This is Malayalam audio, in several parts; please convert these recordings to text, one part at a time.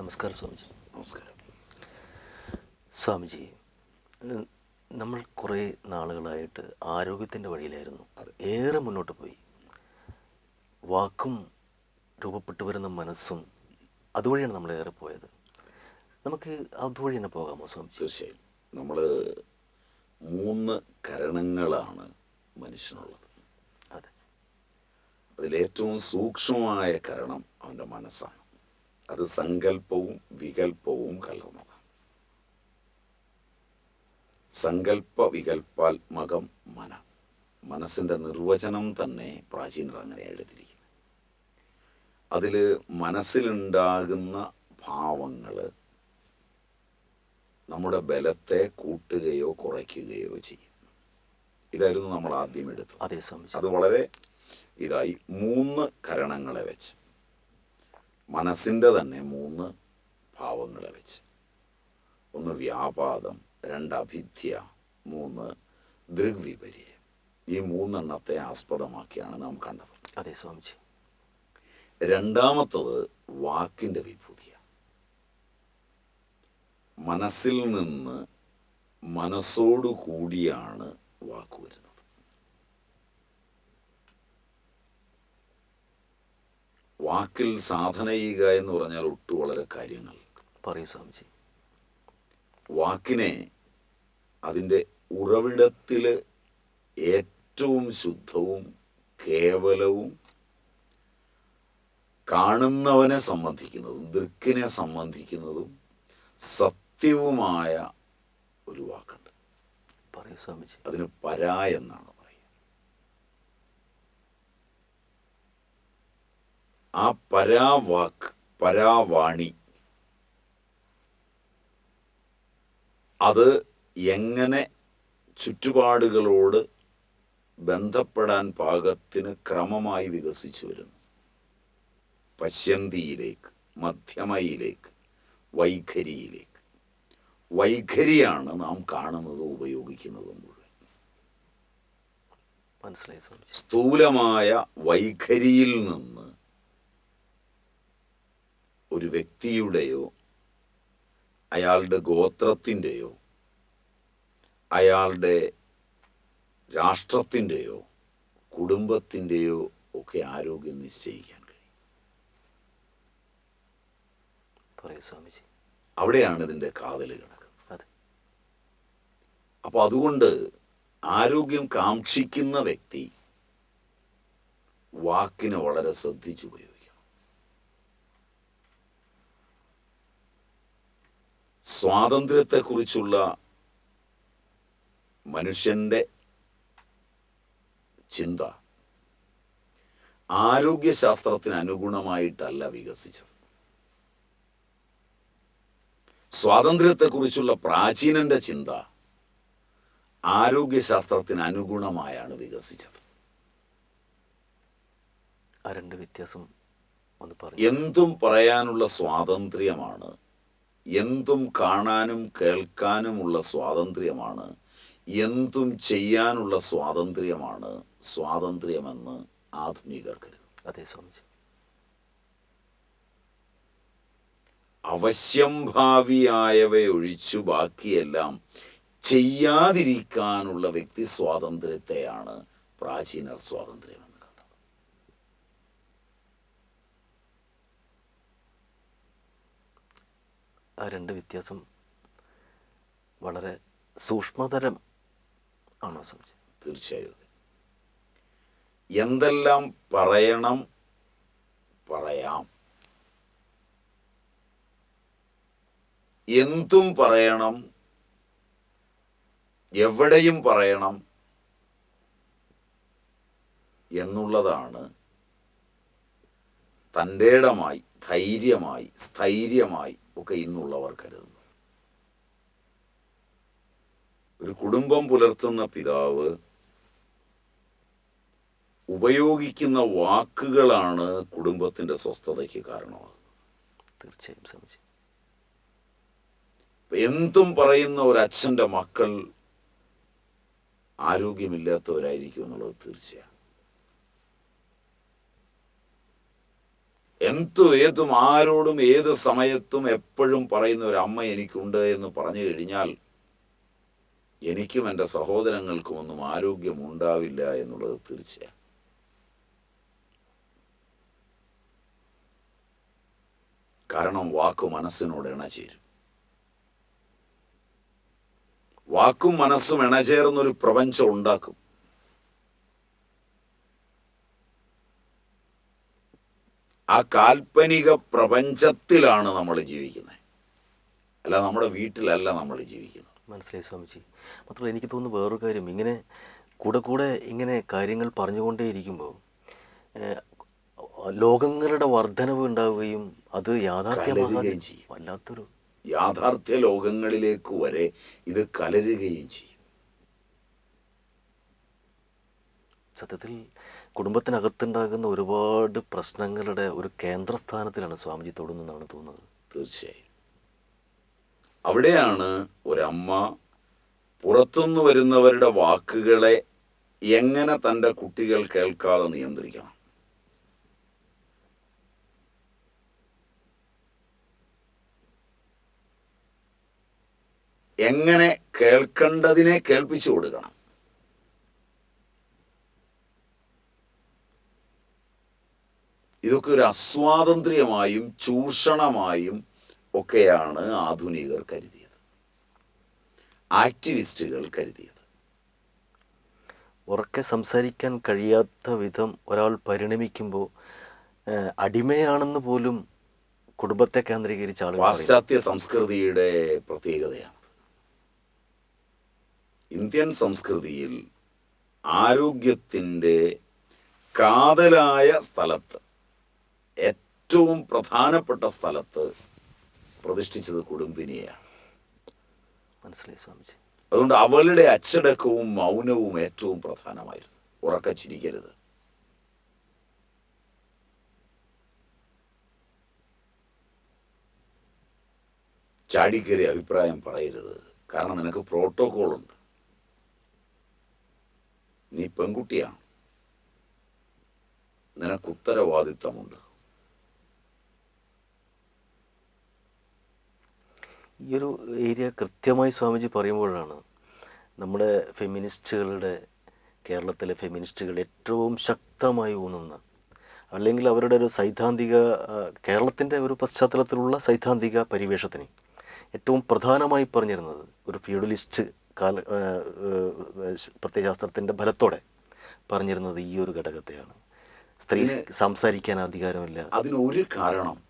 നമസ്കാരം സ്വാമിജി. നമസ്കാരം. സ്വാമിജി നമ്മൾ കുറേ നാളുകളായിട്ട് ആരോഗ്യത്തിന്റെ വഴിയിലായിരുന്നു. ഏറെ മുന്നോട്ട് പോയി. വാക്കും രൂപപ്പെട്ടു വരുന്ന മനസ്സും അതുവഴിയാണ് നമ്മൾ ഏറെ പോയത്. നമുക്ക് അതുവഴി തന്നെ പോകാമോ സ്വാമിജി? തീർച്ചയായും. നമ്മൾ മൂന്ന് കരണങ്ങളാണ് മനുഷ്യനുള്ളത്. അതെ. അതിലേറ്റവും സൂക്ഷ്മമായ കരണം അവന്റെ മനസ്സാണ്. അത് സങ്കല്പവും വികല്പവും കലർന്നതാണ്. സങ്കല്പ വികല്പാത്മകം മന. മനസ്സിന്റെ നിർവചനം തന്നെ പ്രാചീനർ അങ്ങനെ എഴുതിയിരിക്കുന്നത്. അതിൽ മനസ്സിലുണ്ടാകുന്ന ഭാവങ്ങൾ നമ്മുടെ ബലത്തെ കൂട്ടുകയോ കുറയ്ക്കുകയോ ചെയ്യും. ഇതായിരുന്നു നമ്മൾ ആദ്യം എടുത്തത്. അതെ സമയം അത് വളരെ ഇതായി മൂന്ന് കരണങ്ങളെ വെച്ച്. മനസ്സിന്റെ തന്നെ മൂന്ന് ഭാവങ്ങളെ വെച്ച്. ഒന്ന് വ്യാപാദം രണ്ട് അഭിധ്യ മൂന്ന് ദൃഗ്വിപര്യം. ഈ മൂന്നെണ്ണത്തെ ആസ്പദമാക്കിയാണ് നാം കണ്ടത്. അതെ സ്വാമിജി. രണ്ടാമത്തത് വാക്കിന്റെ വിഭൂതിയാണ് മനസ്സിൽ നിന്ന് മനസ്സോടു കൂടിയാണ് വാക്ക് വരുന്നത്. വാക്കിൽ സാധന ചെയ്യുക എന്ന് പറഞ്ഞാൽ ഒട്ടു വളരെ കാര്യങ്ങൾ. പറയൂ സ്വാമിജി. വാക്കിനെ അതിന്റെ ഉറവിടത്തിൽ ഏറ്റവും ശുദ്ധവും കേവലവും കാണുന്നവനെ സംബന്ധിക്കുന്നതും ദൃക്കിനെ സംബന്ധിക്കുന്നതും സത്യവുമായ ഒരു വാക്കുണ്ട്. പറയൂ സ്വാമിജി. അതിന് പരാ എന്നാണ് ആ പരാവാക്ക് പരാവാണി. അത് എങ്ങനെ ചുറ്റുപാടുകളോട് ബന്ധപ്പെടാൻ പാകത്തിന് ക്രമമായി വികസിച്ചു വരുന്നു? പശ്യന്തിയിലേക്ക് മധ്യമയിലേക്ക് വൈഖരിയിലേക്ക്. വൈഖരിയാണ് നാം കാണുന്നത് ഉപയോഗിക്കുന്നത് മുഴുവൻ. മനസ്സിലായി സ്ഥൂലമായ വൈഖരിയിൽ നിന്ന് ഒരു വ്യക്തിയുടെയോ അയാളുടെ ഗോത്രത്തിന്റെയോ അയാളുടെ രാഷ്ട്രത്തിന്റെയോ കുടുംബത്തിന്റെയോ ഒക്കെ ആരോഗ്യം നിശ്ചയിക്കാൻ കഴിയും. പറയൂ സ്വാമിജി. അവിടെയാണ് ഇതിന്റെ കാതൽ കിടക്കുന്നത്. അതെ. അപ്പോൾ അതുകൊണ്ട് ആരോഗ്യം കാക്ഷിക്കുന്ന വ്യക്തി വാക്കിനെ വളരെ ശ്രദ്ധിച്ചുപയോഗിക്കണം സ്വാതന്ത്ര്യത്തെക്കുറിച്ചുള്ള മനുഷ്യന്റെ ചിന്ത ആരോഗ്യശാസ്ത്രത്തിന് അനുഗുണമായിട്ടല്ല വികസിച്ചത്. സ്വാതന്ത്ര്യത്തെക്കുറിച്ചുള്ള പ്രാചീനന്റെ ചിന്ത ആരോഗ്യശാസ്ത്രത്തിന് അനുഗുണമായാണ് വികസിച്ചത്. ആ രണ്ട് വ്യത്യാസം എന്തും പറയാനുള്ള സ്വാതന്ത്ര്യമാണ് എന്തും കാണാനും കേൾക്കാനുമുള്ള സ്വാതന്ത്ര്യമാണ്. എന്തും ചെയ്യാനുള്ള സ്വാതന്ത്ര്യമാണ് സ്വാതന്ത്ര്യമെന്ന് ആധുനികർ കരുതുന്നു. അതെ സ്വാമിജി. അവശ്യം ഭാവിയായവയൊഴിച്ചു ബാക്കിയെല്ലാം ചെയ്യാതിരിക്കാനുള്ള വ്യക്തി സ്വാതന്ത്ര്യത്തെയാണ് പ്രാചീനർ സ്വാതന്ത്ര്യമെന്ന് കണ്ടത് ആ രണ്ട് വ്യത്യാസം വളരെ സൂക്ഷ്മതരം ആണോ സംശയം തീർച്ചയായും എന്തെല്ലാം പറയണം പറയാം. എന്തും പറയണം എവിടെയും പറയണം എന്നുള്ളതാണ് തന്റെടമായി ധൈര്യമായി സ്ഥൈര്യമായി ഒക്കെ ഇന്നുള്ളവർ കരുതുന്നു. ഒരു കുടുംബം പുലർത്തുന്ന പിതാവ് ഉപയോഗിക്കുന്ന വാക്കുകളാണ് കുടുംബത്തിന്റെ സ്വസ്ഥതയ്ക്ക് കാരണമാകുന്നത്. തീർച്ചയായും സംശയം എന്തും പറയുന്ന ഒരു അച്ഛന്റെ മക്കൾ ആരോഗ്യമില്ലാത്തവരായിരിക്കും എന്നുള്ളത് തീർച്ചയാണ്. എന്തും ഏതും ആരോടും ഏത് സമയത്തും എപ്പോഴും പറയുന്ന ഒരു അമ്മ എനിക്കുണ്ട് എന്ന് പറഞ്ഞു കഴിഞ്ഞാൽ എനിക്കും എന്റെ സഹോദരങ്ങൾക്കും ഒന്നും ആരോഗ്യം ഉണ്ടാവില്ല എന്നുള്ളത് തീർച്ചയാണ്. കാരണം വാക്ക് മനസ്സിനോട് ഇണചേരും. വാക്കും മനസ്സും ഇണചേർന്നൊരു പ്രപഞ്ചം ഉണ്ടാക്കും. ആ കാൽപ്പനിക പ്രപഞ്ചത്തിലാണ് നമ്മൾ ജീവിക്കുന്നത്. അല്ല നമ്മുടെ വീട്ടിലല്ല നമ്മൾ ജീവിക്കുന്നത്. മനസ്സിലായി സ്വാമിജി. മാത്രമല്ല എനിക്ക് തോന്നുന്നു വേറൊരു കാര്യം. ഇങ്ങനെ കൂടെ കൂടെ ഇങ്ങനെ കാര്യങ്ങൾ പറഞ്ഞുകൊണ്ടേയിരിക്കുമ്പോൾ ലോകങ്ങളുടെ വർധനവ് ഉണ്ടാവുകയും അത് യാഥാർത്ഥ്യമാകുകയും ചെയ്യും. വല്ലാത്തൊരു യാഥാർത്ഥ്യ ലോകങ്ങളിലേക്ക് വരെ ഇത് കലരുകയും ചെയ്യും. സത്യത്തിൽ കുടുംബത്തിനകത്തുണ്ടാകുന്ന ഒരുപാട് പ്രശ്നങ്ങളുടെ ഒരു കേന്ദ്രസ്ഥാനത്തിലാണ് സ്വാമിജി തൊടുന്നതെന്നാണ് തോന്നുന്നത്. തീർച്ചയായും. അവിടെയാണ് ഒരമ്മ പുറത്തുനിന്ന് വരുന്നവരുടെ വാക്കുകളെ എങ്ങനെ തന്റെ കുട്ടികൾ കേൾക്കാതെ നിയന്ത്രിക്കണം? എങ്ങനെ കേൾക്കേണ്ടതിനെ കേൾപ്പിച്ചു കൊടുക്കണം? ഇതൊക്കെ ഒരു അസ്വാതന്ത്ര്യമായും ചൂഷണമായും ഒക്കെയാണ് ആധുനികർ കരുതിയത്. ആക്ടിവിസ്റ്റുകൾ കരുതിയത്. ഉറക്കെ സംസാരിക്കാൻ കഴിയാത്ത വിധം ഒരാൾ പരിണമിക്കുമ്പോൾ അടിമയാണെന്ന് പോലും കുടുംബത്തെ കേന്ദ്രീകരിച്ച ആളുകൾ. പാശ്ചാത്യ സംസ്കൃതിയുടെ പ്രത്യേകതയാണ് ഇന്ത്യൻ സംസ്കൃതിയിൽ ആരോഗ്യത്തിന്റെ കാതലായ സ്ഥലത്ത് ഏറ്റവും പ്രധാനപ്പെട്ട സ്ഥലത്ത് പ്രതിഷ്ഠിച്ചത് കുടുംബിനിയാണ് മനസ്സിലായി സ്വാമിജി. അതുകൊണ്ട് അവളുടെ അച്ചടക്കവും മൗനവും ഏറ്റവും പ്രധാനമായിരുന്നു. ഉറക്ക ചിരിക്കരുത്. ചാടിക്കേറി അഭിപ്രായം പറയരുത്. കാരണം നിനക്ക് പ്രോട്ടോകോൾ ഉണ്ട് നീ പെൺകുട്ടിയാണ്. നിനക്ക് ഉത്തരവാദിത്തമുണ്ട് ഈ ഒരു ഏരിയ കൃത്യമായി സ്വാമിജി പറയുമ്പോഴാണ് നമ്മുടെ ഫെമിനിസ്റ്റുകളുടെ കേരളത്തിലെ ഫെമിനിസ്റ്റുകൾ ഏറ്റവും ശക്തമായി ഊന്നുന്ന അല്ലെങ്കിൽ അവരുടെ ഒരു സൈദ്ധാന്തിക കേരളത്തിന്റെ ഒരു പശ്ചാത്തലത്തിലുള്ള സൈദ്ധാന്തിക പരിവേഷത്തിന് ഏറ്റവും പ്രധാനമായി പറഞ്ഞിരുന്നത് ഒരു ഫ്യൂഡലിസ്റ്റ് കാല പ്രത്യയശാസ്ത്രത്തിന്റെ ഫലത്തോടെ പറഞ്ഞിരുന്നത് ഈ ഒരു ഘടകത്തെയാണ്. സ്ത്രീ സംസാരിക്കാൻ അധികാരമില്ല. അതിനൊരു ഒരു കാരണം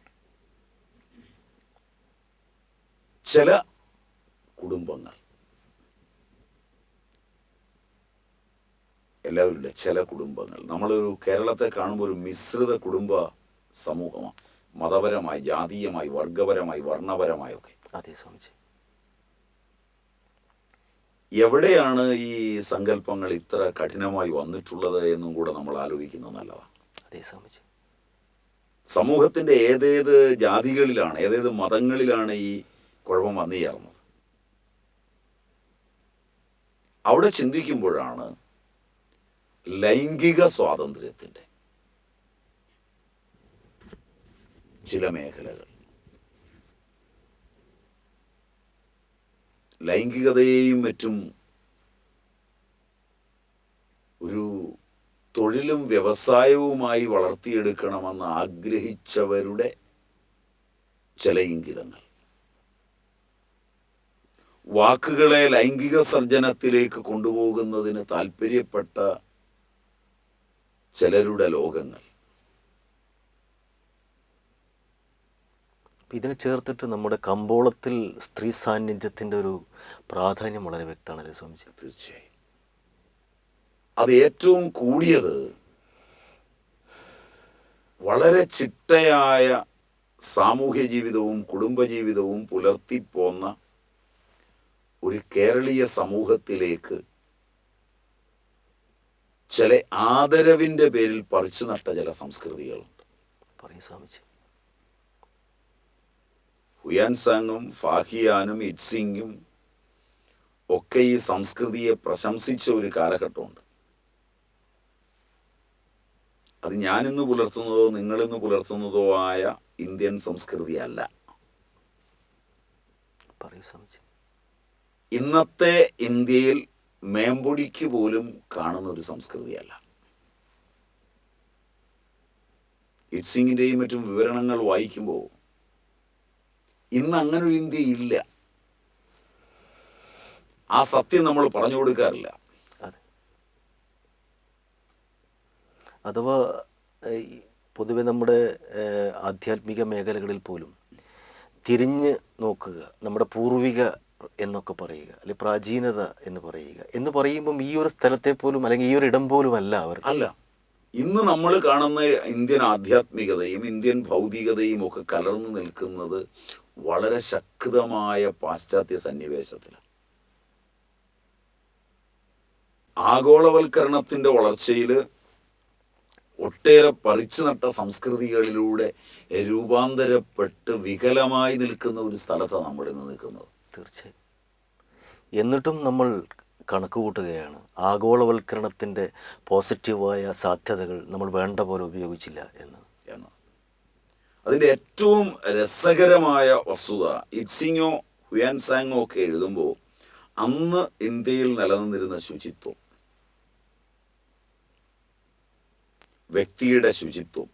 ചില കുടുംബങ്ങൾ. എല്ലാവരുടെ ചില കുടുംബങ്ങൾ. നമ്മളൊരു കേരളത്തെ കാണുമ്പോൾ ഒരു മിശ്രിത കുടുംബ സമൂഹമാണ്. മതപരമായി ജാതീയമായി വർഗപരമായി വർണപരമായി ഒക്കെ. അതെ സ്വാമിജി. എവിടെയാണ് ഈ സങ്കല്പങ്ങൾ ഇത്ര കഠിനമായി വന്നിട്ടുള്ളത് എന്നും കൂടെ നമ്മൾ ആലോചിക്കുന്നത് നല്ലതാണ് അതെ സ്വാമിജി. സമൂഹത്തിന്റെ ഏതേത് ജാതികളിലാണ് ഏതേത് മതങ്ങളിലാണ് ഈ കുഴപ്പം വന്നു ചേർന്നത് അവിടെ ചിന്തിക്കുമ്പോഴാണ് ലൈംഗിക സ്വാതന്ത്ര്യത്തിന്റെ ചില മേഖലകൾ. ലൈംഗികതയെയും മറ്റും ഒരു തൊഴിലും വ്യവസായവുമായി വളർത്തിയെടുക്കണമെന്ന് ആഗ്രഹിച്ചവരുടെ ചില ഇംഗിതങ്ങൾ. വാക്കുകളെ ലൈംഗിക സർജനത്തിലേക്ക് കൊണ്ടുപോകുന്നതിന് താല്പര്യപ്പെട്ട ചിലരുടെ ലോകങ്ങൾ. ഇതിനെ ചേർത്തിട്ട് നമ്മുടെ കമ്പോളത്തിൽ സ്ത്രീ സാന്നിധ്യത്തിന്റെ ഒരു പ്രാധാന്യം വളരെ വ്യക്തമാണ് സ്വാമിജി? തീർച്ചയായും. അത് ഏറ്റവും കൂടിയത് വളരെ ചിട്ടയായ സാമൂഹ്യ ജീവിതവും കുടുംബജീവിതവും പുലർത്തിപ്പോന്ന ഒരു കേരളീയ സമൂഹത്തിലേക്ക് ചില ആദരവിന്റെ പേരിൽ പറിച്ചു നട്ട ചില സംസ്കൃതികളുണ്ട്. പറയൂ സ്വാമിജി. ഹുയാൻസാങ്ങും ഫാഹിയാനും ഇറ്റ്സിങ്ങും ഒക്കെ ഈ സംസ്കൃതിയെ പ്രശംസിച്ച ഒരു കാലഘട്ടമുണ്ട്. അത് ഞാനിന്ന് പുലർത്തുന്നതോ നിങ്ങളിന്ന് പുലർത്തുന്നതോ ആയ ഇന്ത്യൻ സംസ്കൃതിയല്ല. പറയൂ സ്വാമിജി. ഇന്നത്തെ ഇന്ത്യയിൽ മേമ്പൊടിക്ക് പോലും കാണുന്ന ഒരു സംസ്കൃതിയല്ല. ഇറ്റ്സിങ്ങിന്റെയും മറ്റും വിവരണങ്ങൾ വായിക്കുമ്പോൾ ഇന്ന് അങ്ങനെ ഒരു ഇന്ത്യ ഇല്ല. ആ സത്യം നമ്മൾ പറഞ്ഞു കൊടുക്കാറില്ല. അഥവാ പൊതുവെ നമ്മുടെ ആധ്യാത്മിക മേഖലകളിൽ പോലും തിരിഞ്ഞ് നോക്കുക നമ്മുടെ പൂർവിക എന്നൊക്കെ പറയുക അല്ലെങ്കിൽ പ്രാചീനത എന്ന് പറയുക. എന്ന് പറയുമ്പം ഈ ഒരു സ്ഥലത്തെ പോലും അല്ലെങ്കിൽ ഈ ഒരു ഇടം പോലും അല്ല അവർ അല്ല ഇന്ന് നമ്മൾ കാണുന്ന ഇന്ത്യൻ ആധ്യാത്മികതയും ഇന്ത്യൻ ഭൗതികതയും ഒക്കെ കലർന്നു നിൽക്കുന്നത് വളരെ ശക്തമായ പാശ്ചാത്യ സന്നിവേശത്തിലാണ്. ആഗോളവൽക്കരണത്തിന്റെ വളർച്ചയിൽ ഒട്ടേറെ പറിച്ചു നട്ട സംസ്കൃതികളിലൂടെ രൂപാന്തരപ്പെട്ട് വികലമായി നിൽക്കുന്ന ഒരു സ്ഥലത്താണ് നമ്മൾ ഇന്ന് നിൽക്കുന്നത്. തീർച്ചയായും. എന്നിട്ടും നമ്മൾ കണക്ക് കൂട്ടുകയാണ് ആഗോളവൽക്കരണത്തിന്റെ പോസിറ്റീവായ സാധ്യതകൾ നമ്മൾ വേണ്ട പോലെ ഉപയോഗിച്ചില്ല എന്ന്. അതിന്റെ ഏറ്റവും രസകരമായ വസ്തുത ഇറ്റ്സിങ്ങോ ഹുയാൻസാങ്ങോ ഒക്കെ എഴുതുമ്പോൾ അന്ന് ഇന്ത്യയിൽ നിലനിന്നിരുന്ന ശുചിത്വം വ്യക്തിയുടെ ശുചിത്വം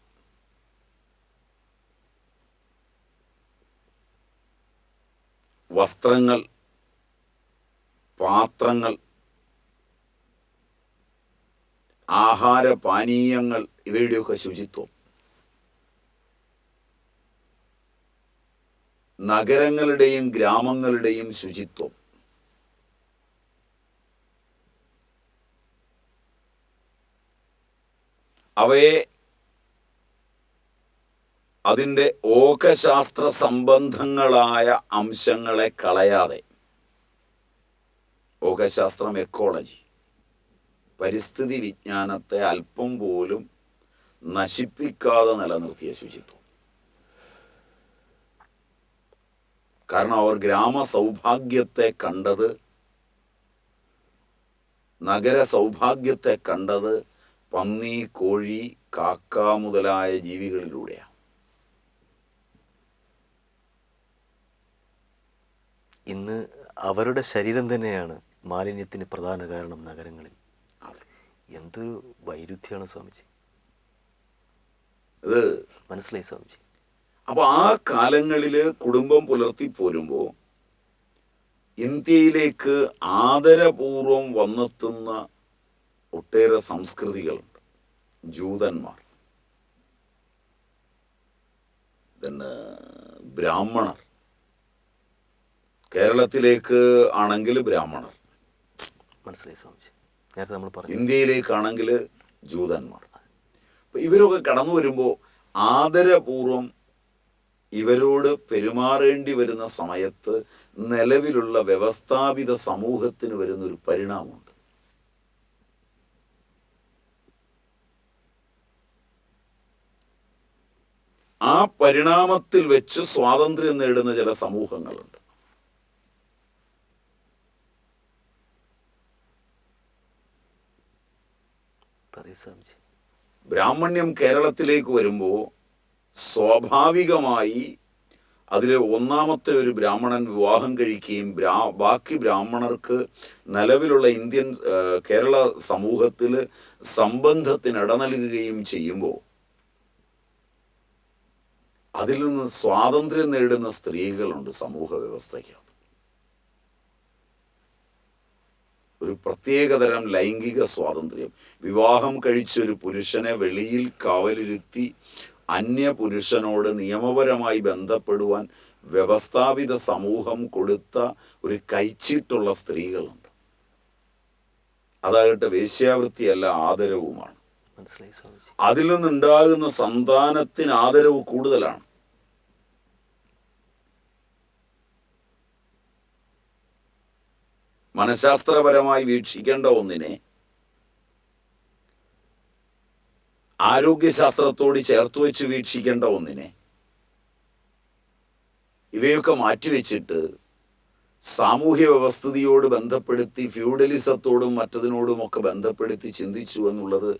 വസ്ത്രങ്ങൾ പാത്രങ്ങൾ ആഹാര പാനീയങ്ങൾ ഇവയുടെയൊക്കെ ശുചിത്വം. നഗരങ്ങളുടെയും ഗ്രാമങ്ങളുടെയും ശുചിത്വം. അവയെ അതിന്റെ ഓകശാസ്ത്ര സംബന്ധങ്ങളായ അംശങ്ങളെ കളയാതെ. ഓകശാസ്ത്രം എക്കോളജി. പരിസ്ഥിതി വിജ്ഞാനത്തെ അല്പം പോലും നശിപ്പിക്കാതെ നിലനിർത്തിയ ശുചിത്വം. കാരണം അവർ ഗ്രാമ സൗഭാഗ്യത്തെ കണ്ടത് നഗര സൗഭാഗ്യത്തെ കണ്ടത് പന്നി കോഴി കാക്ക മുതലായ ജീവികളിലൂടെയാണ്. ഇന്ന് അവരുടെ ശരീരം തന്നെയാണ് മാലിന്യത്തിന് പ്രധാന കാരണം നഗരങ്ങളിൽ. എന്തൊരു വൈരുദ്ധ്യമാണ് സ്വാമിജി. അത് മനസ്സിലായി സ്വാമിജി. അപ്പൊ ആ കാലങ്ങളിൽ കുടുംബം പുലർത്തി പോരുമ്പോൾ ഇന്ത്യയിലേക്ക് ആദരപൂർവം വന്നെത്തുന്ന ഒട്ടേറെ സംസ്കൃതികളുണ്ട്. ജൂതന്മാർ പിന്നെ ബ്രാഹ്മണർ കേരളത്തിലേക്ക് ആണെങ്കിൽ ബ്രാഹ്മണർ. മനസ്സിലായി സ്വാമിജി. നേരത്തെ നമ്മൾ പറഞ്ഞു. ഇന്ത്യയിലേക്കാണെങ്കിൽ ജൂതന്മാർ. അപ്പം ഇവരൊക്കെ കടന്നു വരുമ്പോൾ ആദരപൂർവം ഇവരോട് പെരുമാറേണ്ടി വരുന്ന സമയത്ത് നിലവിലുള്ള വ്യവസ്ഥാപിത സമൂഹത്തിന് വരുന്ന ഒരു പരിണാമമുണ്ട്. ആ പരിണാമത്തിൽ വെച്ച് സ്വാതന്ത്ര്യം നേടുന്ന ചില സമൂഹങ്ങളുണ്ട്. പറയൂ സ്വാമിജി. ബ്രാഹ്മണ്യം കേരളത്തിലേക്ക് വരുമ്പോൾ സ്വാഭാവികമായി അതിൽ ഒന്നാമത്തെ ഒരു ബ്രാഹ്മണൻ വിവാഹം കഴിക്കുകയും ബ്രാ ബാക്കി ബ്രാഹ്മണർക്ക് നിലവിലുള്ള ഇന്ത്യൻ കേരള സമൂഹത്തിൽ സംബന്ധത്തിന് ഇട നൽകുകയും ചെയ്യുമ്പോൾ അതിൽ നിന്ന് സ്വാതന്ത്ര്യം നേടുന്ന സ്ത്രീകളുണ്ട് സമൂഹ വ്യവസ്ഥയ്ക്കകത്ത് പ്രത്യേകതരം ലൈംഗിക സ്വാതന്ത്ര്യം. വിവാഹം കഴിച്ച ഒരു പുരുഷനെ വെളിയിൽ കാവലിരുത്തി അന്യ പുരുഷനോട് നിയമപരമായി ബന്ധപ്പെടുവാൻ വ്യവസ്ഥാപിത സമൂഹം കൊടുത്ത ഒരു കൈച്ചിട്ടുള്ള സ്ത്രീകളുണ്ട്. അതാകട്ടെ വേശ്യാവൃത്തിയല്ല ആദരവുമാണ്. അതിൽ നിന്നുണ്ടാകുന്ന സന്താനത്തിന് ആദരവ് കൂടുതലാണ്. മനഃശാസ്ത്രപരമായി വീക്ഷിക്കേണ്ട ഒന്നിനെ ആരോഗ്യശാസ്ത്രത്തോട് ചേർത്ത് വെച്ച് വീക്ഷിക്കേണ്ട ഒന്നിനെ ഇവയൊക്കെ മാറ്റിവെച്ചിട്ട് സാമൂഹ്യ വ്യവസ്ഥിതിയോട് ബന്ധപ്പെടുത്തി ഫ്യൂഡലിസത്തോടും മറ്റതിനോടും ഒക്കെ ബന്ധപ്പെടുത്തി ചിന്തിച്ചു എന്നുള്ളത്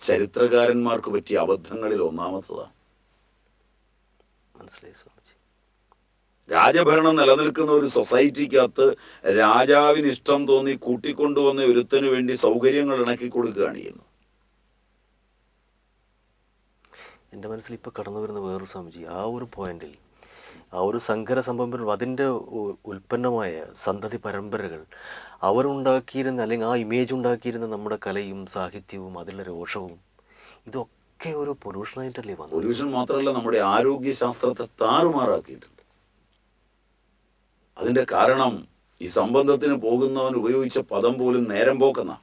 ചരിത്രകാരന്മാർക്ക് പറ്റിയ അബദ്ധങ്ങളിൽ ഒന്നാമത്തതാണ്. മനസ്സിലായി രാജഭരണം നിലനിൽക്കുന്ന ഒരു സൊസൈറ്റിക്കകത്ത് രാജാവിന് ഇഷ്ടം തോന്നി കൂട്ടിക്കൊണ്ടുവന്ന ഒരുത്തിന് വേണ്ടി സൗകര്യങ്ങൾ ഇണക്കി കൊടുക്കുകയാണ് ചെയ്യുന്നത്. എന്റെ മനസ്സിൽ ഇപ്പോൾ കടന്നു വരുന്ന വേറൊരു സ്വാമിജി ആ ഒരു പോയിന്റിൽ ആ ഒരു സങ്കര സംഭവം അതിന്റെ ഉൽപ്പന്നമായ സന്തതി പരമ്പരകൾ അവരുണ്ടാക്കിയിരുന്ന അല്ലെങ്കിൽ ആ ഇമേജ് ഉണ്ടാക്കിയിരുന്ന നമ്മുടെ കലയും സാഹിത്യവും അതിലുള്ള രോഷവും ഇതൊക്കെ ഒരു പൊല്യൂഷനായിട്ടല്ലേ വന്നത്? പൊല്യൂഷൻ മാത്രമല്ല നമ്മുടെ ആരോഗ്യശാസ്ത്രത്തെ താറുമാറാക്കിയിട്ടുണ്ട്. അതിന്റെ കാരണം ഈ സംബന്ധത്തിന് പോകുന്നവൻ ഉപയോഗിച്ച പദം പോലും നേരം പോക്കെന്ന.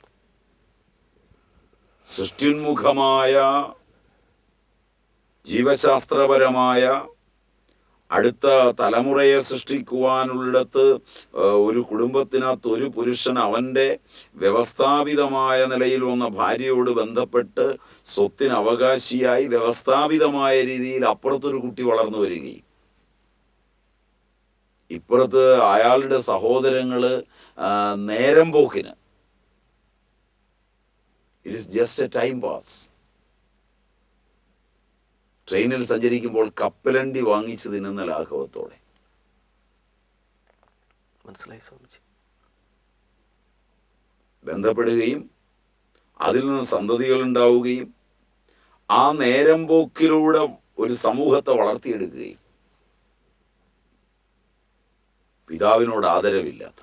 സൃഷ്ടിന്മുഖമായ ജീവശാസ്ത്രപരമായ അടുത്ത തലമുറയെ സൃഷ്ടിക്കുവാനുള്ളിടത്ത് ഒരു കുടുംബത്തിനകത്ത് ഒരു പുരുഷൻ അവന്റെ വ്യവസ്ഥാപിതമായ നിലയിൽ വന്ന ഭാര്യയോട് ബന്ധപ്പെട്ട് സ്വത്തിന് അവകാശിയായി വ്യവസ്ഥാപിതമായ രീതിയിൽ അപ്പുറത്തൊരു കുട്ടി വളർന്നു വരികയും ഇപ്പുറത്ത് അയാളുടെ സഹോദരങ്ങൾ ആ, നേരം പോക്കിന്. It is just a time pass ട്രെയിനിൽ സഞ്ചരിക്കുമ്പോൾ കപ്പലണ്ടി വാങ്ങിച്ചു തിന്നുന്ന ലാഘവത്തോടെ. മനസ്സിലായി സ്വാമിജി. ബന്ധപ്പെടുകയും അതിൽ നിന്ന് സന്തതികൾ ഉണ്ടാവുകയും ആ നേരം പോക്കിലൂടെ ഒരു സമൂഹത്തെ വളർത്തിയെടുക്കുകയും പിതാവിനോട് ആദരവില്ലാത്ത.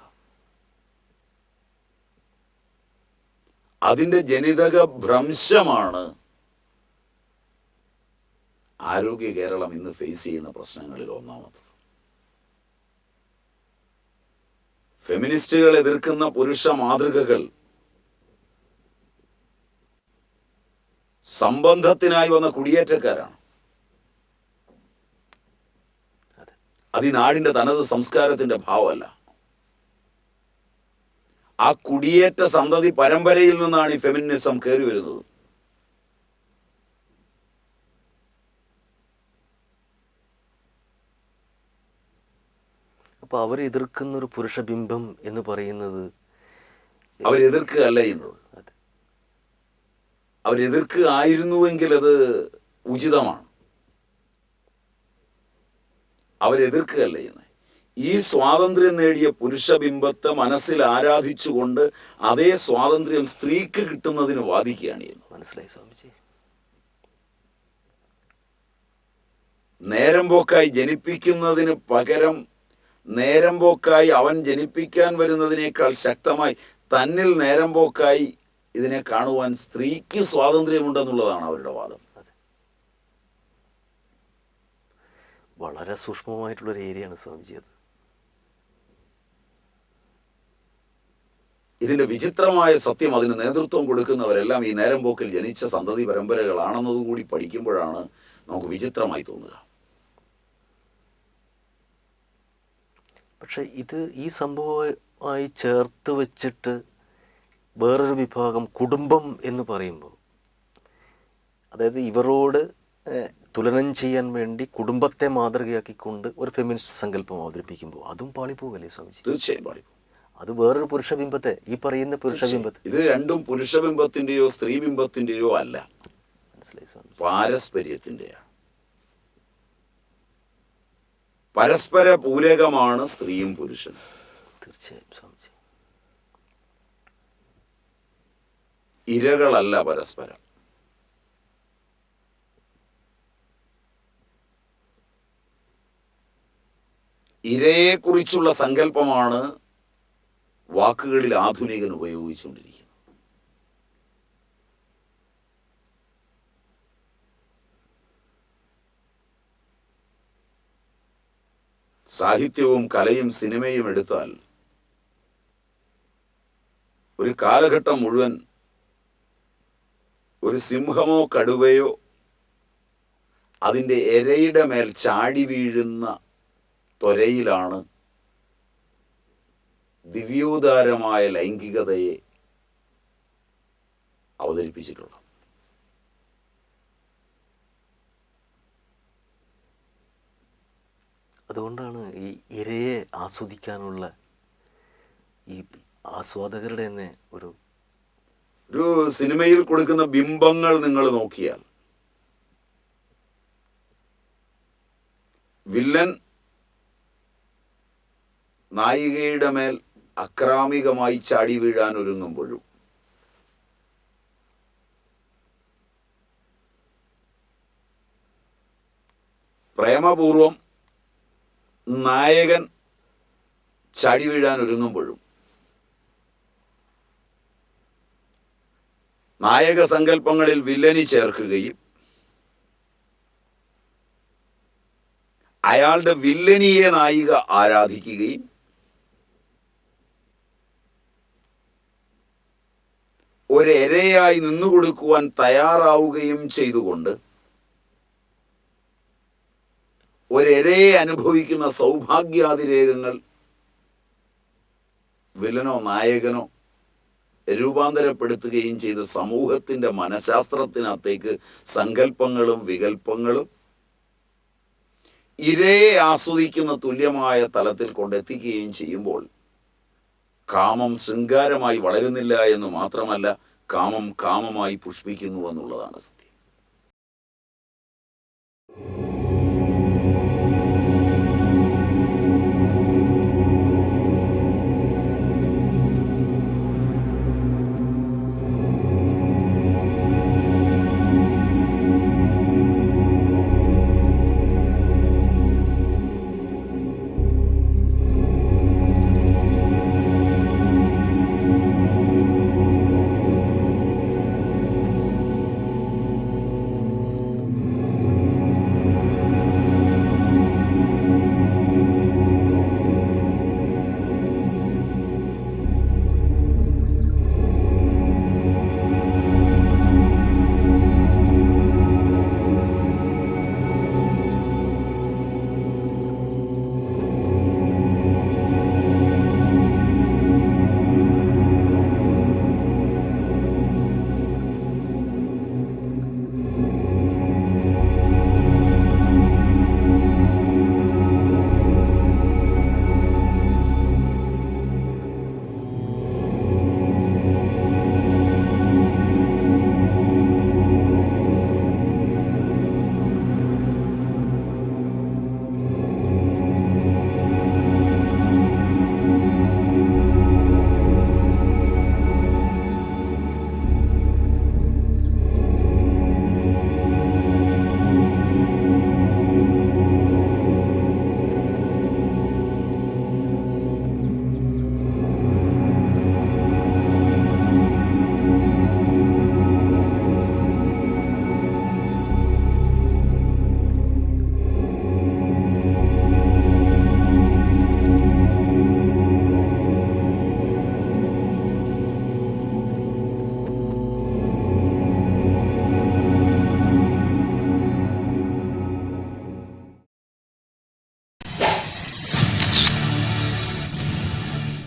അതിന്റെ ജനിതക ഭ്രംശമാണ് ആരോഗ്യ കേരളം ഇന്ന് ഫേസ് ചെയ്യുന്ന പ്രശ്നങ്ങളിൽ ഒന്നാമത്തത്. ഫെമിനിസ്റ്റുകൾ എതിർക്കുന്ന പുരുഷ മാതൃകകൾ സംബന്ധത്തിനായി വന്ന കുടിയേറ്റക്കാരാണ്. അതെ ഈ നാടിന്റെ തനത് സംസ്കാരത്തിന്റെ ഭാവമല്ല. ആ കുടിയേറ്റ സന്തതി പരമ്പരയിൽ നിന്നാണ് ഈ ഫെമിനിസം കയറി വരുന്നത്. അപ്പോൾ അവർ എതിർക്കുന്ന ഒരു പുരുഷബിംബം എന്ന് പറയുന്നത് അവരെതിർക്കുകയല്ല ചെയ്യുന്നത്. അവരെതിർക്കുക ആയിരുന്നുവെങ്കിൽ അത് ഉചിതമാണ്. അവരെതിർക്കുകയല്ല ചെയ്യുന്നത് ഈ സ്വാതന്ത്ര്യം നേടിയ പുരുഷബിംബത്തെ മനസ്സിൽ ആരാധിച്ചുകൊണ്ട് അതേ സ്വാതന്ത്ര്യം സ്ത്രീക്ക് കിട്ടുന്നതിന് വാദിക്കുകയാണ് ചെയ്യുന്നത് മനസ്സിലായി സ്വാമിജി. നേരം പോക്കായി ജനിപ്പിക്കുന്നതിന് പകരം നേരം പോക്കായി അവൻ ജനിപ്പിക്കാൻ വരുന്നതിനേക്കാൾ ശക്തമായി തന്നിൽ നേരം പോക്കായി ഇതിനെ കാണുവാൻ സ്ത്രീക്ക് സ്വാതന്ത്ര്യമുണ്ടെന്നുള്ളതാണ് അവരുടെ വാദം. വളരെ സൂക്ഷ്മമായിട്ടുള്ളൊരു ഏരിയയാണ് സ്വാമിജി അത്. ഇതിന്റെ വിചിത്രമായ സത്യം അതിന് നേതൃത്വം കൊടുക്കുന്നവരെല്ലാം ഈ നേരം പോക്കിൽ ജനിച്ച സന്തതി പരമ്പരകളാണെന്നതും കൂടി പഠിക്കുമ്പോഴാണ് നമുക്ക് വിചിത്രമായി തോന്നുക. പക്ഷെ ഇത് ഈ സംഭവമായി ചേർത്ത് വെച്ചിട്ട് വേറൊരു വിഭാഗം കുടുംബം എന്ന് പറയുമ്പോൾ അതായത് ഇവരോട് തുലനം ചെയ്യാൻ വേണ്ടി കുടുംബത്തെ മാതൃകയാക്കിക്കൊണ്ട് ഒരു ഫെമിനിസ്റ്റ് സങ്കല്പം അവതരിപ്പിക്കുമ്പോൾ അതും പാളിപ്പോകല്ലേ സ്വാമിജി? തീർച്ചയായും പാളിപ്പോ അത് വേറൊരു പുരുഷബിംബത്തെ ഈ പറയുന്ന പുരുഷബിംബത്തെ ഇത് രണ്ടും പുരുഷബിംബത്തിന്റെയോ സ്ത്രീബിംബത്തിന്റെയോ അല്ല. മനസ്സിലായി സ്വാമി പാരസ്പര്യത്തിന്റെയാണ് പരസ്പര പൂരകമാണ് സ്ത്രീയും പുരുഷനും. തീർച്ചയായും സ്വാമിജി. ഇരകളല്ല പരസ്പരം. ഇരയെക്കുറിച്ചുള്ള സങ്കല്പമാണ് വാക്കുകളിൽ ആധുനികൻ ഉപയോഗിച്ചുകൊണ്ടിരിക്കുന്നത്. സാഹിത്യവും കലയും സിനിമയും എടുത്താൽ ഒരു കാലഘട്ടം മുഴുവൻ ഒരു സിംഹമോ കടുവയോ അതിന്റെ എരയുടെ മേൽ ചാടി വീഴുന്ന ത്വരയിലാണ് ദിവ്യോദാരമായ ലൈംഗികതയെ അവതരിപ്പിച്ചിട്ടുള്ളത്. അതുകൊണ്ടാണ് ഈ ഇരയെ ആസ്വദിക്കാനുള്ള ഈ ആസ്വാദകരുടെ തന്നെ ഒരു ഒരു സിനിമയിൽ കൊടുക്കുന്ന ബിംബങ്ങൾ നിങ്ങൾ നോക്കിയാൽ വില്ലൻ നായികയുടെ മേൽ അക്രാമികമായി ചാടി വീഴാൻ ഒരുങ്ങുമ്പോഴും. പ്രേമപൂർവം നായകൻ ചാടി വീഴാൻ ഒരുങ്ങുമ്പോഴും. നായക സങ്കല്പങ്ങളിൽ വില്ലനി ചേർക്കുകയും അയാളുടെ വില്ലനിയെ നായിക ആരാധിക്കുകയും ഒരെരയായി നിന്നുകൊടുക്കുവാൻ തയ്യാറാവുകയും ചെയ്തുകൊണ്ട് ഒരെരയെ അനുഭവിക്കുന്ന സൗഭാഗ്യാതിരേകങ്ങൾ വില്ലനോ നായകനോ രൂപാന്തരപ്പെടുത്തുകയും ചെയ്ത സമൂഹത്തിന്റെ മനഃശാസ്ത്രത്തിനകത്തേക്ക് സങ്കല്പങ്ങളും വികല്പങ്ങളും ഇരയെ ആസ്വദിക്കുന്ന തുല്യമായ തലത്തിൽ കൊണ്ടെത്തിക്കുകയും ചെയ്യുമ്പോൾ കാമം ശൃംഗാരമായി വളരുന്നില്ല എന്ന് മാത്രമല്ല കാമം കാമമായി പുഷ്പിക്കുന്നു എന്നുള്ളതാണ് സത്യം.